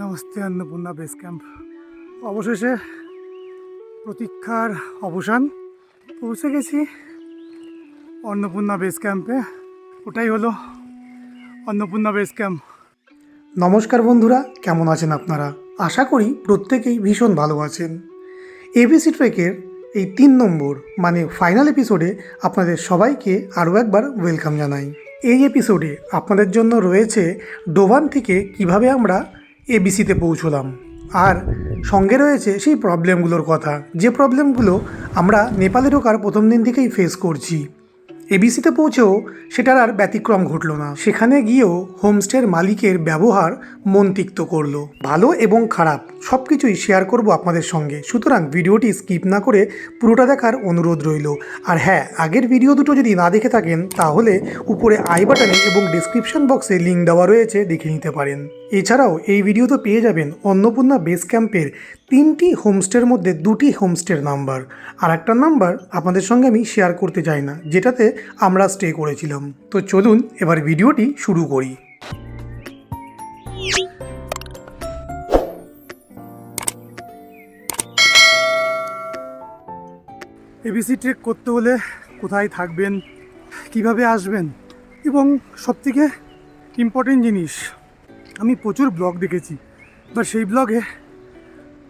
Namaste Annapurna base camp. অবশেষে প্রতীক্ষার অবসান পৌঁছে গেছি অন্নপূর্ণা বেস ক্যাম্পে। ওটাই হলো অন্নপূর্ণা বেস ক্যাম্প। নমস্কার বন্ধুরা, কেমন আছেন আপনারা? আশা করি প্রত্যেকেই ভীষণ ভালো আছেন। এবিসি ট্রেকের এই তিন নম্বর মানে ফাইনাল এপিসোডে আপনাদের সবাইকে আরও একবার ওয়েলকাম জানাই। এই এপিসোডে আপনাদের জন্য রয়েছে ডোভান থেকে কীভাবে আমরা এবিসিতে পৌঁছলাম। আর সঙ্গে রয়েছে সেই প্রবলেমগুলোর কথা। যে প্রবলেমগুলো আমরা নেপালে ঢোকার প্রথম দিন থেকেই ফেস করছি। এবিসিতে পৌঁছেও সেটার আর ব্যতিক্রম ঘটলো না। সেখানে গিয়েও হোমস্টের মালিকের ব্যবহার মন তিক্ত করল। ভালো এবং খারাপ সব কিছুই শেয়ার করব আপনাদের সঙ্গে। সুতরাং ভিডিওটি স্কিপ না করে পুরোটা দেখার অনুরোধ রইল। আর হ্যাঁ আগের ভিডিও দুটো যদি না দেখে থাকেন, তাহলে উপরে আই বাটনে এবং ডিসক্রিপশন বক্সে লিঙ্ক দেওয়া রয়েছে, দেখে নিতে পারেন। এছাড়াও এই ভিডিওতে পেয়ে যাবেন অন্নপূর্ণা বেস ক্যাম্পের তিনটি হোমস্টের মধ্যে দুটি হোমস্টের নাম্বার আর একটা নাম্বার আপনাদের সঙ্গে আমি শেয়ার করতে চাই না, যেটাতে আমরা স্টে করেছিলাম। তো চলুন এবার ভিডিওটি শুরু করি। এবিসি ট্রেক করতে হলে কোথায় থাকবেন, কীভাবে আসবেন এবং সবথেকে ইম্পর্টেন্ট জিনিস আমি প্রচুর ব্লগ দেখেছি। বা সেই ব্লগে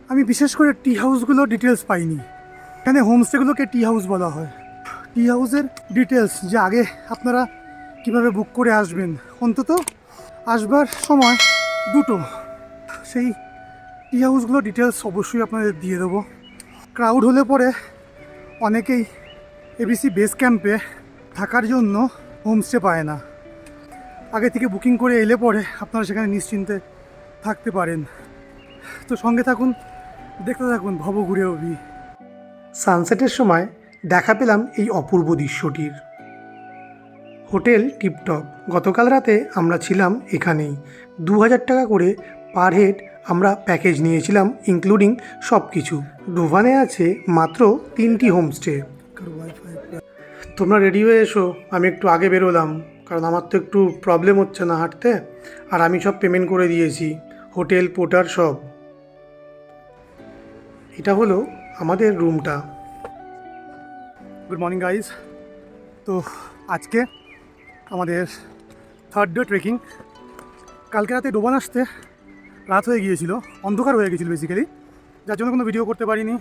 আমি বিশেষ করে টি হাউসগুলো ডিটেলস পাইনি। এখানে হোমস্টেগুলোকে টি হাউস বলা হয়। টি হাউসের ডিটেলস যে আগে আপনারা কীভাবে বুক করে আসবেন, অন্তত আসবার সময় দুটো। সেই টি হাউসগুলো ডিটেলস অবশ্যই আপনাদের দিয়ে দেবো। ক্রাউড হলে পরে অনেকেই এবিসি বেস ক্যাম্পে থাকার জন্য হোমস্টে পায় না। আগে থেকে বুকিং করে এলে পরে আপনারা সেখানে নিশ্চিন্তে থাকতে পারেন। তো সঙ্গে থাকুন, দেখতে থাকুন ভব ঘুরে অভি। সানসেটের সময় দেখা পেলাম এই অপূর্ব দৃশ্যটির। Hotel tiptop. গতকাল রাতে আমরা ছিলাম এখানেই। দু হাজার টাকা করে পার হেড আমরা প্যাকেজ নিয়েছিলাম, ইনক্লুডিং সব কিছু ডোভানে আছে মাত্র তিনটি হোমস্টে। তোমরা রেডি হয়ে এসো, আমি একটু আগে বেরোলাম। কারণ আমার তো একটু প্রবলেম হচ্ছে না হাঁটতে। আর আমি সব পেমেন্ট করে দিয়েছি হোটেল পোর্টার সব। এটা হলো আমাদের রুমটা গুড মর্নিং গাইজ তো আজকে আমাদের থার্ড ডে ট্রেকিং কালকে রাতে ডোবান আসতে রাত হয়ে গিয়েছিল, অন্ধকার হয়ে গেছিল বেসিক্যালি যার জন্য কোনো ভিডিও করতে পারিনি।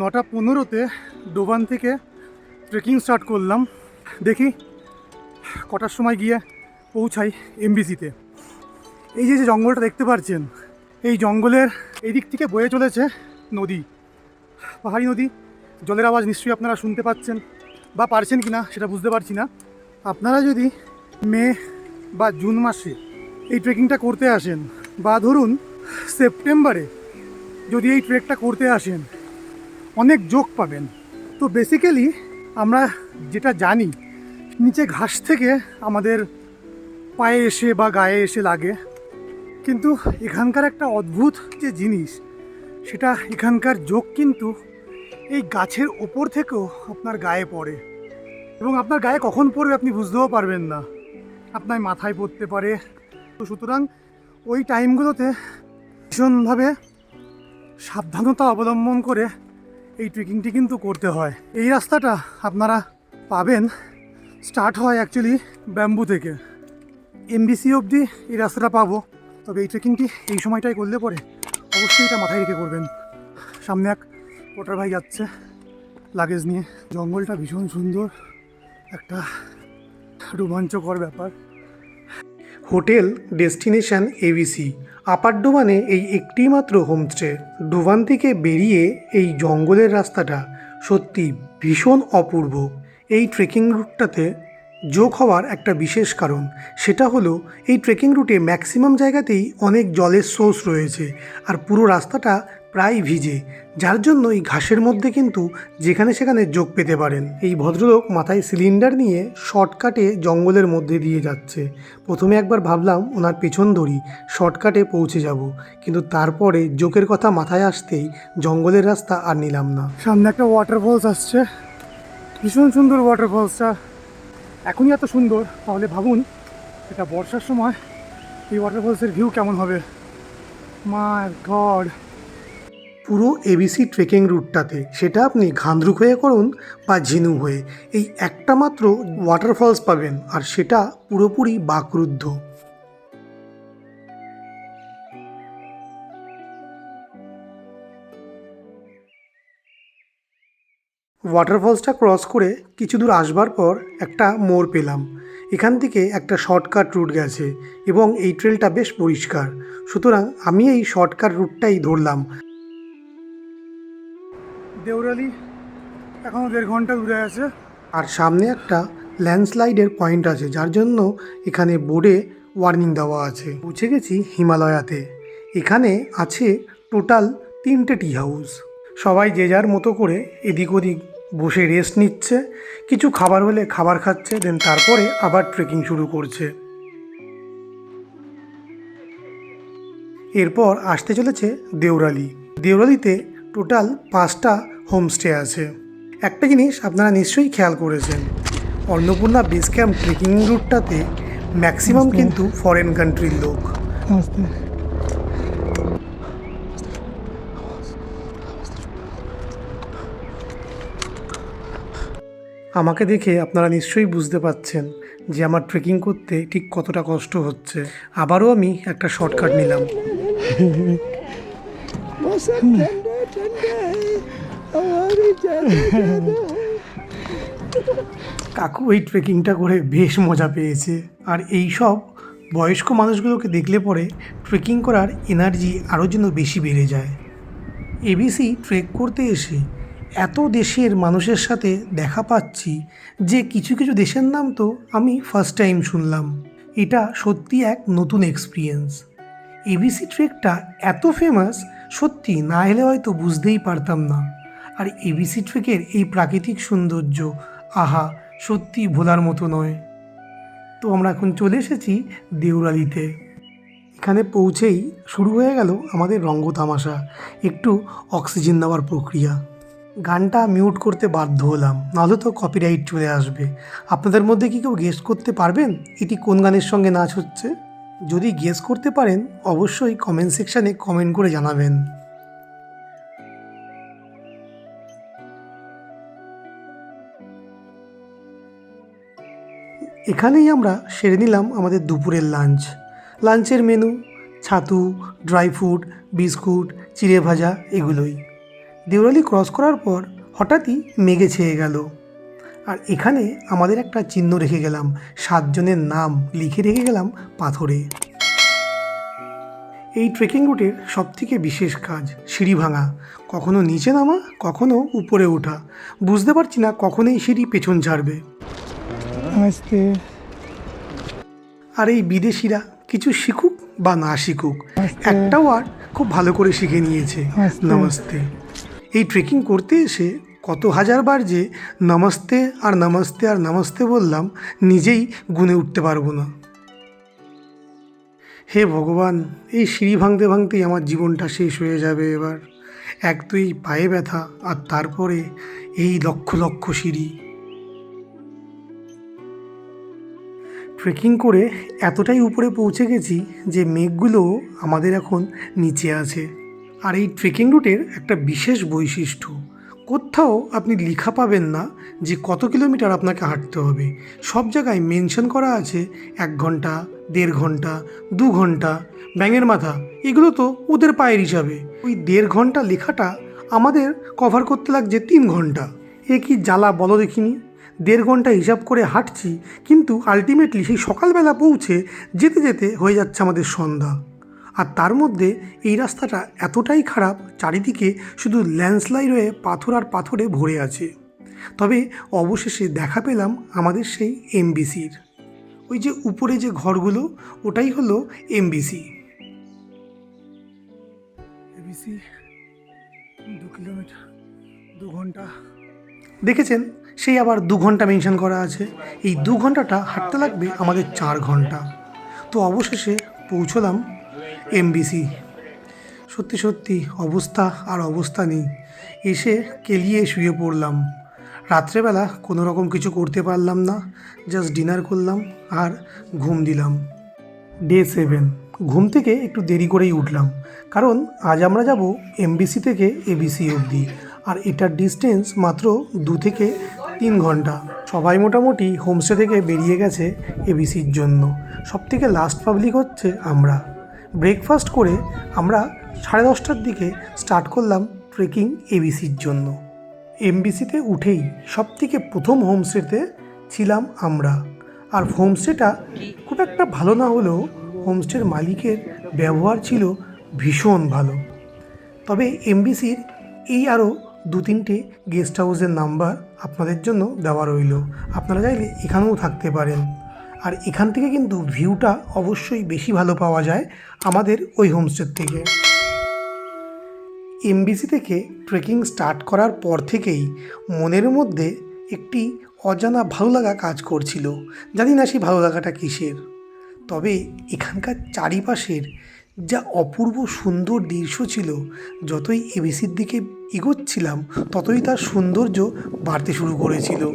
নটা পনেরোতে ডোবান থেকে ট্রেকিং স্টার্ট করলাম। দেখি কটার সময় গিয়ে পৌঁছাই এমবিসিতে। এই যে যে জঙ্গলটা দেখতে পাচ্ছেন এই জঙ্গলের এই দিক থেকে বয়ে চলেছে নদী। পাহাড়ি নদী, জলের আওয়াজ নিশ্চয়ই আপনারা শুনতে পাচ্ছেন বা পারছেন কি না সেটা বুঝতে পারছি না। আপনারা যদি মে বা জুন মাসে এই ট্রেকিংটা করতে আসেন বা ধরুন সেপ্টেম্বরে যদি এই ট্রেকটা করতে আসেন, অনেক যোগ পাবেন। তো বেসিক্যালি আমরা যেটা জানি নিচে ঘাস থেকে আমাদের পায়ে এসে বা গায়ে এসে লাগে। কিন্তু এখানকার একটা অদ্ভুত যে জিনিস, সেটা এখানকার যোগ কিন্তু এই গাছের ওপর থেকেও আপনার গায়ে পড়ে। এবং আপনার গায়ে কখন পড়বে আপনি বুঝতেও পারবেন না। আপনার মাথায় পড়তে পারে। তো সুতরাং ওই টাইমগুলোতে ভীষণভাবে সাবধানতা অবলম্বন করে এই ট্রেকিংটি কিন্তু করতে হয়। এই রাস্তাটা আপনারা পাবেন। স্টার্ট হয় অ্যাকচুয়ালি ব্যাম্বু থেকে। এমবিসি অবধি এই রাস্তাটা পাবো। তবে এই ট্রেকিংটি এই সময়টাই করলে পরে অবশ্যই এটা মাথায় রেখে করবেন। সামনে এক পোটার ভাই যাচ্ছে লাগেজ নিয়ে। জঙ্গলটা ভীষণ সুন্দর। একটা রোমাঞ্চকর ব্যাপার। হোটেল ডেস্টিনেশন এবিসি আপার ডোবানে এই একটি মাত্র হোমস্টে। ডোবান থেকে বেরিয়ে এই জঙ্গলের রাস্তাটা সত্যি ভীষণ অপূর্ব। এই ট্রেকিং রুটটাতে যোগ হওয়ার একটা বিশেষ কারণ। সেটা হলো, এই ট্রেকিং রুটে ম্যাক্সিমাম জায়গাতেই অনেক জলের সোর্স রয়েছে আর পুরো রাস্তাটা প্রায় ভিজে, যার জন্য এই ঘাসের মধ্যে কিন্তু যেখানে সেখানে যোগ পেতে পারেন। এই ভদ্রলোক মাথায় সিলিন্ডার নিয়ে শর্টকাটে জঙ্গলের মধ্যে দিয়ে যাচ্ছে। প্রথমে একবার ভাবলাম, ওনার পেছন ধরি শর্টকাটে পৌঁছে যাব। কিন্তু তারপরে জোকের কথা মাথায় আসতেই জঙ্গলের রাস্তা আর নিলাম না। সামনে একটা ওয়াটারফলস আসছে। ভীষণ সুন্দর ওয়াটারফলসটা এখনই এত সুন্দর, তাহলে ভাবুন এটা বর্ষার সময় এই ওয়াটারফলসের ভিউ কেমন হবে। মাই গড পুরো এবিসি ট্রেকিং রুটটাতে সেটা আপনি ঘান্দ্রুক হয়ে করুন বা ঝিনু হয়ে, এই একটা মাত্র ওয়াটারফলস পাবেন, আর সেটা পুরোপুরি বাকরুদ্ধ। ওয়াটারফলসটা ক্রস করে কিছু দূর আসবার পর একটা মোড় পেলাম। এখান থেকে একটা শর্টকাট রুট গেছে এবং এই ট্রেলটা বেশ পরিষ্কার। সুতরাং আমি এই শর্টকাট রুটটাই ধরলাম। দেউরালি এখনও দেড় ঘণ্টা দূরে আছে। আর সামনে একটা ল্যান্ডস্লাইডের পয়েন্ট আছে যার জন্য এখানে বোর্ডে ওয়ার্নিং দেওয়া আছে। পৌঁছে গেছি হিমালয়াতে। এখানে আছে টোটাল তিনটে টি হাউস সবাই যে যার মতো করে এদিক ওদিক বসে রেস্ট নিচ্ছে কিছু খাবার হলে খাবার খাচ্ছে দেন তারপরে আবার ট্রেকিং শুরু করছে। এরপর আসতে চলেছে দেওরালি। দেওরালিতে টোটাল পাঁচটা হোমস্টে আছে। একটা জিনিস আপনারা নিশ্চয়ই খেয়াল করেছেন অন্নপূর্ণা বেস ক্যাম্প ট্রেকিং রুটটাতে ম্যাক্সিমাম কিন্তু ফরেন কান্ট্রির লোক। আমাকে দেখে আপনারা নিশ্চয়ই বুঝতে পারছেন যে আমার ট্রেকিং করতে ঠিক কতটা কষ্ট হচ্ছে। আবারও আমি একটা শর্টকাট নিলাম। কাকু, এই ট্রেকিংটা করে বেশ মজা পেয়েছে। আর এই সব বয়স্ক মানুষগুলোকে দেখলে পরে ট্রেকিং করার এনার্জি আরও যেন বেশি বেড়ে যায়। এবিসি ট্রেক করতে এসে এত দেশের মানুষের সাথে দেখা পাচ্ছি যে কিছু কিছু দেশের নাম তো আমি ফার্স্ট টাইম শুনলাম। এটা সত্যি এক নতুন এক্সপিরিয়েন্স এবিসি ট্রেকটা এত ফেমাস সত্যি না এলে হয়তো বুঝতেই পারতাম না। আর এবিসি ট্রেকের এই প্রাকৃতিক সৌন্দর্য, আহা, সত্যি ভোলার মতো নয়। তো আমরা এখন চলে এসেছি দেউরালিতে। এখানে পৌঁছেই শুরু হয়ে গেল আমাদের রঙ্গ তামাশা একটু অক্সিজেন নেওয়ার প্রক্রিয়া। গানটা মিউট করতে বাধ্য হলাম। নাহলে তো কপিরাইট চলে আসবে। আপনাদের মধ্যে কি কেউ গেস্ট করতে পারবেন? এটি কোন গানের সঙ্গে নাচ হচ্ছে? যদি গেস করতে পারেন, অবশ্যই কমেন্ট সেকশানে কমেন্ট করে জানাবেন। এখানেই আমরা সেরে নিলাম আমাদের দুপুরের লাঞ্চ লাঞ্চের মেনু ছাতু ড্রাই ফ্রুট বিস্কুট চিড়ে ভাজা, এগুলোই। দেউরালি ক্রস করার পর হঠাৎই মেঘে ছেয়ে গেল। আর এখানে আমাদের একটা চিহ্ন রেখে গেলাম সাতজনের নাম লিখে রেখে গেলাম পাথরে। এই ট্রেকিং রুটের সবথেকে বিশেষ কাজ সিঁড়ি ভাঙা। কখনো নিচে নামা কখনো উপরে ওঠা। বুঝতে পারছি না কখনোই সিঁড়ি পেছন ছাড়বে। আর এই বিদেশিরা কিছু শিখুক বা না শিখুক একটাও আর খুব ভালো করে শিখে নিয়েছে। নমস্তে। এই ট্রেকিং করতে এসে কত হাজারবার যে নমস্তে আর নমস্তে আর নমস্তে বললাম, নিজেই গুনে উঠতে পারব না। হে ভগবান, এই সিঁড়ি ভাঙতে ভাঙতেই আমার জীবনটা শেষ হয়ে যাবে এবার। এক তো এই পায়ে ব্যথা আর তারপরে এই লক্ষ লক্ষ সিঁড়ি। ট্রেকিং করে এতটাই উপরে পৌঁছে গেছি যে মেঘগুলো আমাদের এখন নিচে আছে। আর এই ট্রেকিং রুটের একটা বিশেষ বৈশিষ্ট্য, কোথাও আপনি লেখা পাবেন না যে কত কিলোমিটার আপনাকে হাঁটতে হবে। সব জায়গায় মেনশন করা আছে এক ঘণ্টা, দেড় ঘণ্টা, দু ঘণ্টা, ব্যাঙের মাথা, এগুলো তো ওদের পায়ের হিসাবে। ওই দেড় ঘণ্টা লেখাটা আমাদের কভার করতে লাগছে তিন ঘণ্টা। এ কি জ্বালা বলো দেখিনি? দেড় ঘণ্টা হিসাব করে হাঁটছি, কিন্তু আলটিমেটলি সেই সকালবেলা পৌঁছে যেতে যেতে হয়ে যাচ্ছে আমাদের সন্ধ্যা। আর তার মধ্যে এই রাস্তাটা এতটাই খারাপ চারিদিকে শুধু ল্যান্ডস্লাইড হয়ে পাথর আর পাথরে ভরে আছে। তবে অবশেষে দেখা পেলাম আমাদের সেই এমবিসির। ওই যে উপরে যে ঘরগুলো ওটাই হলো এমবিসি। এমবিসি দু কিলোমিটার দু ঘণ্টা। দেখেছেন? সেই আবার দু ঘণ্টা মেনশন করা আছে। এই দু ঘন্টাটা হাঁটতে লাগবে আমাদের চার ঘণ্টা। তো অবশেষে পৌঁছলাম এমবিসি। সত্যি সত্যি অবস্থা আর অবস্থা নেই। এসে কেলিয়ে শুয়ে পড়লাম। রাত্রেবেলা কোনো রকম কিছু করতে পারলাম না। জাস্ট ডিনার করলাম আর ঘুম দিলাম। Day seven. ঘুম থেকে একটু দেরি করেই উঠলাম। কারণ আজ আমরা যাব এমবিসি থেকে এবিসি অবধি। আর এটার ডিস্টেন্স মাত্র দু থেকে তিন ঘণ্টা। সবাই মোটামুটি হোমস্টে থেকে বেরিয়ে গেছে এবিসির জন্য। সব থেকে লাস্ট পাবলিক হচ্ছে আমরা। ব্রেকফাস্ট করে আমরা সাড়ে দশটার দিকে স্টার্ট করলাম ট্রেকিং এবিসির জন্য। এমবিসিতে উঠেই সব থেকে প্রথম হোমস্টেতে ছিলাম আমরা। আর হোমস্টেটা খুব একটা ভালো না হলেও হোমস্টের মালিকের ব্যবহার ছিল ভীষণ ভালো। তবে এমবিসির এই আরও দু তিনটে গেস্ট হাউসের নাম্বার আপনাদের জন্য দেওয়া রইল। আপনারা চাইলে এখানেও থাকতে পারেন। আর এখান থেকে কিন্তু ভিউটা অবশ্যই বেশি ভালো পাওয়া যায় আমাদের ওই হোমস্টের থেকে। এমবিসি থেকে ট্রেকিং স্টার্ট করার পর থেকেই মনের মধ্যে একটি অজানা ভালো লাগা কাজ করছিল। জানি না সেই ভালো লাগাটা কিসের। তবে এখানকার চারিপাশের যা অপূর্ব সুন্দর দৃশ্য ছিল, যতই এবিসির দিকে এগোচ্ছিলাম, ততই তার সৌন্দর্য বাড়তে শুরু করেছিল।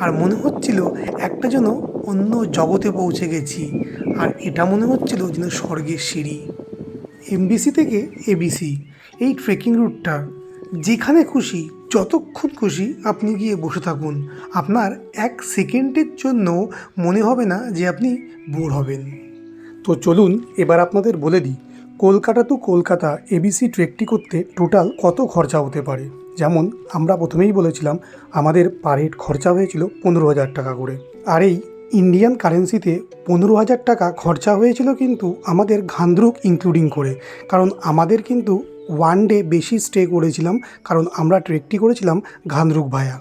আর মনে হচ্ছিল একটা যেন অন্য জগতে পৌঁছে গেছি, আর এটা মনে হচ্ছিল যেন স্বর্গের সিঁড়ি। এমবিসি থেকে এবিসি, এই ট্রেকিং রুটটা যেখানে খুশি, যতক্ষণ খুশি আপনি গিয়ে বসে থাকুন। আপনার এক সেকেন্ডের জন্য মনে হবে না যে আপনি বোর হবেন। তো চলুন এবার আপনাদের বলে দিই, কলকাতা টু কলকাতা এবিসি ট্রেকটি করতে টোটাল কত খরচা হতে পারে? যেমন আমরা প্রথমেই বলেছিলাম, আমাদের পার হেড খরচা হয়েছিল পনেরো হাজার টাকা করে। আর এই ইন্ডিয়ান কারেন্সিতে পনেরো হাজার টাকা খরচা হয়েছিল কিন্তু আমাদের ঘান্দ্রুক ইনক্লুডিং করে। কারণ আমাদের কিন্তু ওয়ান ডে বেশি স্টে করেছিলাম, কারণ আমরা ট্রেকটি করেছিলাম ঘান্দ্রুক ভায়া।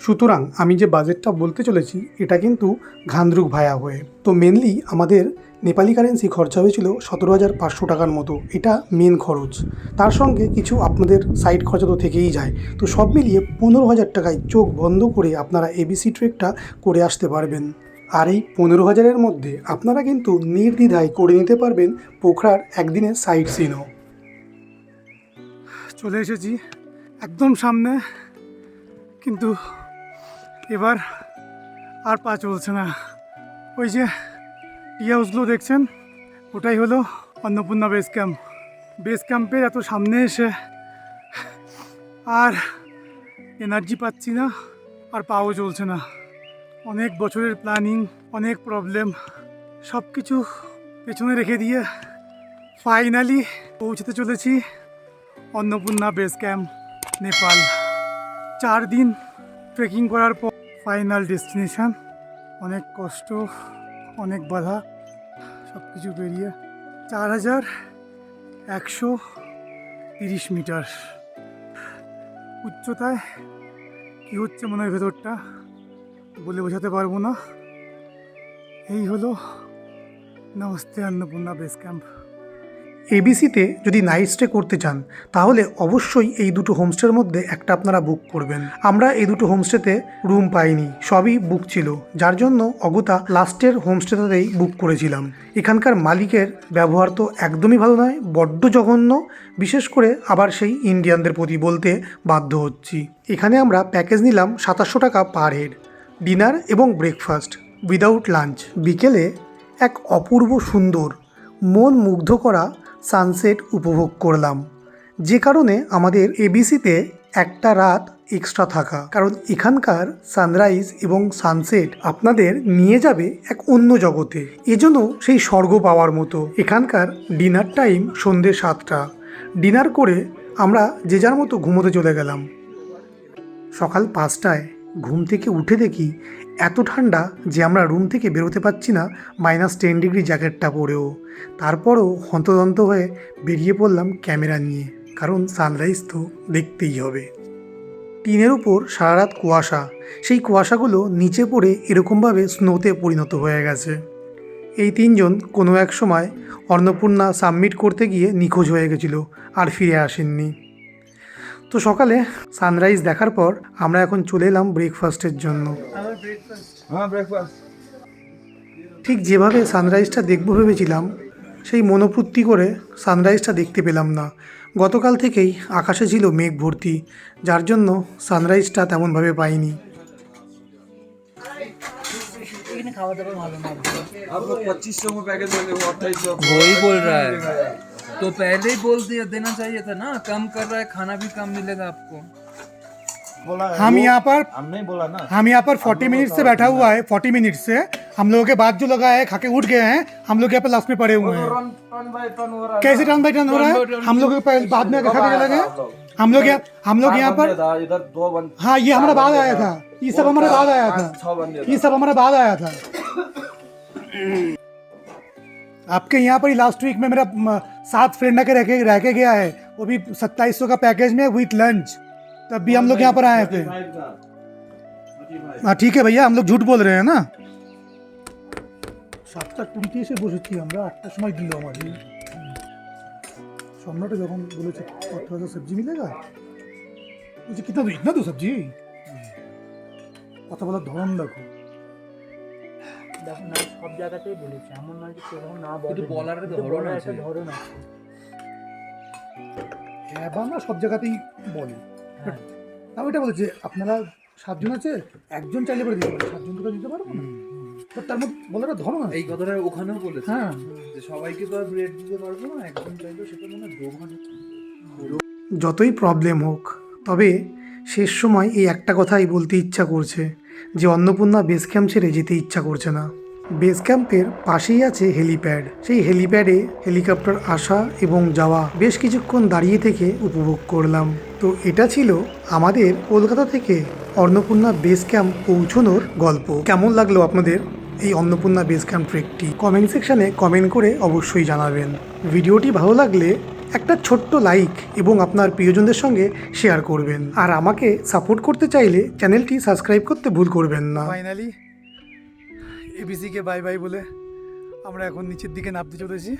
সুতরাং আমি যে বাজেটটা বলতে চলেছি, এটা কিন্তু ঘান্দ্রুক ভায়া হয়ে। তো মেনলি আমাদের নেপালি কারেন্সি খরচা হয়েছিল সতেরো হাজার পাঁচশো টাকার মতো। এটা মেন খরচ। তার সঙ্গে কিছু আপনাদের সাইড খরচা তো থেকেই যায়। তো সব মিলিয়ে পনেরো হাজার টাকায় চোখ বন্ধ করে আপনারা এবিসি ট্রেকটা করে আসতে পারবেন। আর এই পনেরো হাজারের মধ্যে আপনারা কিন্তু নির্দ্বিধায় করে নিতে পারবেন পোখরার একদিনের সাইড সিনও চলে এসেছি একদম সামনে। কিন্তু এবার আর পা চলছে না। ওই যে টি দেখছেন? ওটাই হলো অন্নপূর্ণা বেস ক্যাম্প। বেস ক্যাম্পের এত সামনে এসে আর এনার্জি পাচ্ছি না, আর পাও চলছে না। অনেক বছরের প্ল্যানিং, অনেক প্রবলেম সব কিছু পেছনে রেখে দিয়ে ফাইনালি পৌঁছতে চলেছি অন্নপূর্ণা বেস ক্যাম্প, নেপাল। চার দিন ট্রেকিং করার পর ফাইনাল ডেস্টিনেশান অনেক কষ্ট অনেক বাধা সব কিছু পেরিয়ে চার হাজার একশো তিরিশ মিটার। উচ্চতায় কী হচ্ছে মনে হয় ভেতরটা বলে বোঝাতে পারব না। এই হলো নমস্তে অন্নপূর্ণা বেস ক্যাম্প। এবিসিতে যদি নাইট স্টে করতে চান, তাহলে অবশ্যই এই দুটো হোমস্টের মধ্যে একটা আপনারা বুক করবেন। আমরা এই দুটো হোমস্টেতে রুম পাইনি, সবই বুক ছিল। যার জন্য অগতা লাস্টের হোমস্টেতেই বুক করেছিলাম। এখানকার মালিকের ব্যবহার তো একদমই ভালো নয়, বড্ড জঘন্য। বিশেষ করে আবার সেই ইন্ডিয়ানদের প্রতি বলতে বাধ্য হচ্ছি। এখানে আমরা প্যাকেজ নিলাম সাতাশশো টাকা পার হেড, ডিনার এবং ব্রেকফাস্ট, উইদাউট লাঞ্চ। বিকেলে এক অপূর্ব সুন্দর, মন মুগ্ধ করা সানসেট উপভোগ করলাম। যে কারণে আমাদের এবিসিতে একটা রাত এক্সট্রা থাকা। কারণ এখানকার সানরাইজ এবং সানসেট আপনাদের নিয়ে যাবে এক অন্য জগতে। এজন্য সেই স্বর্গ পাওয়ার মতো। এখানকার ডিনার টাইম সন্ধ্যে সাতটা। ডিনার করে আমরা যে যার মতো ঘুমোতে চলে গেলাম। সকাল পাঁচটায় ঘুম থেকে উঠে দেখি এত ঠান্ডা যে আমরা রুম থেকে বেরোতে পারছি না মাইনাস টেন ডিগ্রি জ্যাকেটটা পরেও। তারপরও হন্তদন্ত হয়ে বেরিয়ে পড়লাম ক্যামেরা নিয়ে, কারণ সানরাইজ তো দেখতেই হবে। টিনের উপর সারা রাত কুয়াশা, সেই কুয়াশাগুলো নিচে পড়ে এরকমভাবে স্নোতে পরিণত হয়ে গেছে। এই তিনজন কোনো এক সময় অন্নপূর্ণা সাবমিট করতে গিয়ে নিখোঁজ হয়ে গেছিল, আর ফিরে আসেননি। তো সকালে সানরাইজ দেখার পর আমরা এখন চলে এলাম ব্রেকফাস্টের জন্য। হ্যাঁ ঠিক যেভাবে সানরাইজটা দেখব ভেবেছিলাম সেই মনোপূর্তি করে সানরাইজটা দেখতে পেলাম না। গতকাল থেকেই আকাশে ছিল মেঘ ভর্তি যার জন্য সানরাইজটা তেমনভাবে পাইনি। খাওয়া দাওয়া ভালো लोग लेंगे बोल तो पहले ही बोल दिया देना चाहिए था ना। कम कर रहा है खाना भी कम मिलेगा आपको। हम यहाँ पर हमने बोला ना। हम यहाँ पर 40 मिनट से बैठा हुआ है 40 मिनट से। हम लोगों के बाद जो लगा है खाके उठ गए हैं हम लोग यहाँ पर लास्ट में पड़े हुए हैं। हो है कैसे टर्न बाई टर्न हो रहा है? हम लोग बाद में खा के चले गए। हम लोग यहाँ हम लोग यहाँ पर इधर दो बंद हाँ ये हमारा बाद आया था। ये सब हमारा बाद आया था। ये सब हमारे बाद आया था। आपके यहाँ पर लास्ट वीक में मेरा सात फ्रेंड रह के रह के गया है। वो भी सत्ताईस का पैकेज में विथ लंच तब भी हम लोग यहाँ पर आए थे हाँ ठीक है भैया हम लोग झूठ बोल रहे हैं ना? সাতটা কুড়িতে এসে বসেছি আমরা আটটার সময় দিল আমাদের সম্রাটে যখন বলেছে কত হাজার সবজি মিলেগা বলছে কিনা দু ইতনা দু সবজি কথা বলার ধরন দেখো দেখো না সব জায়গাতেই বলেছে। এমন নয় যে কোথাও না কিন্তু বলে বলার একটা ধরন আছে। ধরন আছে। হ্যাঁ না সব জায়গাতেই বলে। হ্যাঁ। তাও এটা বলেছে আপনারা সাতজন আছে একজন চাইলে করে দিতে পারে সাতজন তো দিতে পারব না? But তার মধ্যে বলার একটা ধরন এই কথাটা ওখানেও বলেছে। হ্যাঁ। যে সবাইকে তো আর ব্রেড দিতে পারব না একজন চাইলে সেটা মনে হয় যতই প্রবলেম হোক তবে শেষ সময় এই একটা কথাই বলতে ইচ্ছা করছে। যে অন্নপূর্ণা বেস ক্যাম্প ছেড়ে যেতে ইচ্ছা করছে না। বেস ক্যাম্পের পাশেই আছে হেলিপ্যাড সেই হেলিপ্যাডে হেলিকপ্টার আসা এবং যাওয়া বেশ কিছুক্ষণ দাঁড়িয়ে থেকে উপভোগ করলাম। তো এটা ছিল আমাদের কলকাতা থেকে অন্নপূর্ণা বেস ক্যাম্প পৌঁছনোর গল্প। কেমন লাগল আপনাদের এই অন্নপূর্ণা বেস ক্যাম্প ট্রেকটি কমেন্ট সেকশানে কমেন্ট করে অবশ্যই জানাবেন। ভিডিওটি ভালো লাগলে একটা ছোট্ট লাইক এবং আপনার প্রিয়জনদের সঙ্গে শেয়ার করবেন। আর আমাকে সাপোর্ট করতে চাইলে চ্যানেলটি সাবস্ক্রাইব করতে ভুল করবেন না। ফাইনালি এবিসিকে বাই বাই বলে আমরা এখন নিচের দিকে নামতে চলেছি।